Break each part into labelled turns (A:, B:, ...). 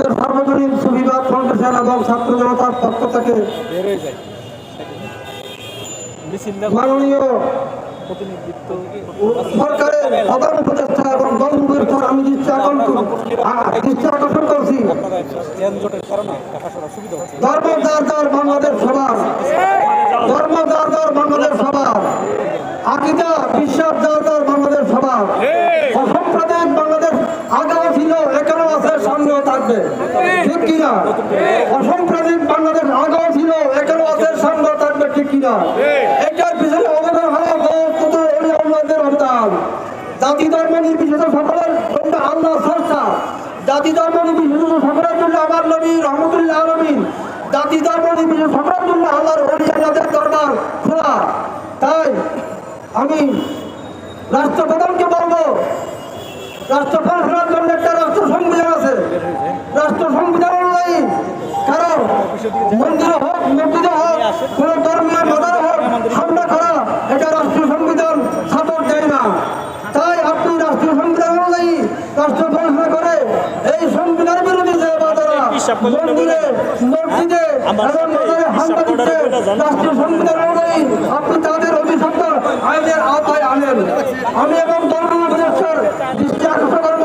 A: আজকের সার্বজনীন সুবিবাদ ফাউন্ডেশন এবং ছাত্র জনতার পক্ষ থেকে সরকারের ধর্ম বাংলাদেশ সবার। ধর্ম যার যার বাংলাদেশ সবার আকিদা বিশ্বাস যার যার বাংলাদেশ সবার অসাম্প্রদায়িক বাংলাদেশ আগেও ছিল এখানেও আছে সামনেও থাকবে ঠিক কিনা বাংলাদেশ ছিল থাকবে, ঠিক কিনা? এটার পিছনে অবদান জাতি ধর্ম নির্বিশেষে সকলের জন্য আল্লাহ জাতি ধর্ম সকলের জন্য আমার নবী রহমতুল্লাহ আলমিন। জাতি ধর্ম সকলের জন্য আল্লাহর দরবার খোলা। তাই আমি রাষ্ট্রপ্রধানকে বলব রাষ্ট্র ফাংশনের জন্য একটা রাষ্ট্র সংবিধান আছে রাষ্ট্র সংবিধান অনুযায়ী কারণ মন্দিরে হোক মসজিদে হোক কোন ধর্মের মাদার হোক হামলা করা এটা রাষ্ট্র সংবিধান সাপোর্ট দেয় না। তাই আপনি রাষ্ট্রীয় সংবিধান অনুযায়ী রাষ্ট্র ফাংশন করে এই সংবিধানের বিরোধী যে বাধারা মন্দিরে মসজিদে এবং মাজারে হামলা দিচ্ছে রাষ্ট্রীয় সংবিধান অনুযায়ী আপনি তাদের অভিশপ্ত আইনের আওতায় আনেন। আমি এবং ধর্ম উপদেষ্টার দৃষ্টি আকর্ষণ করব।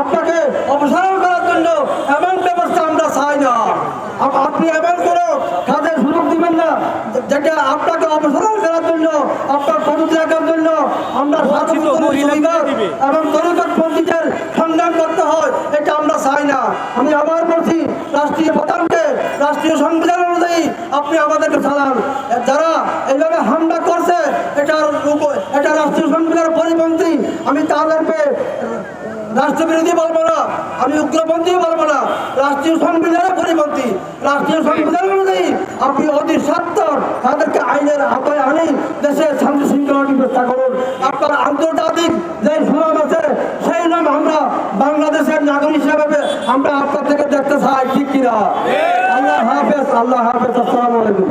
A: আপনাকে অপসারণ করার জন্য এমন ব্যবস্থা আমরা চাই না। আপনি এমন কোনো কাজের সুযোগ দিবেন না যেটা আপনাকে অপসারণ করার জন্য আপনার পবিত্র রাখার জন্য আমরা এবং তরিকত পন্থীদের সংগ্রাম করতে হয় এটা আমরা চাই না। আমি আবার বলছি রাষ্ট্রীয় প্রধানকে রাষ্ট্রীয় সংবিধান অনুযায়ী আপনি আমাদেরকে চালান। যারা এইভাবে হামলা করছে এটার এটা রাষ্ট্রীয় সংবিধানের পরিপন্থী আমি তাদেরকে রাষ্ট্রবিরোধী বলব না আমি উগ্রপন্থী বলব না রাষ্ট্রীয় সংবিধানের পরিপন্থী রাষ্ট্রীয় সংবিধান অনুযায়ী আপনি অতি সত্তর তাদেরকে আইনের আওতায় আনি দেশে শান্তি শৃঙ্খলাটি ব্যবস্থা করুন আপনার আন্তর্জাতিক যে সুনাম আছে সেই নাম আমরা বাংলাদেশের নাগরিক হিসাবে আমরা আপনার থেকে দেখতে চাই ঠিক কিনা? আল্লাহ হাফেজ আল্লাহ হাফেজ আসসালামু আলাইকুম।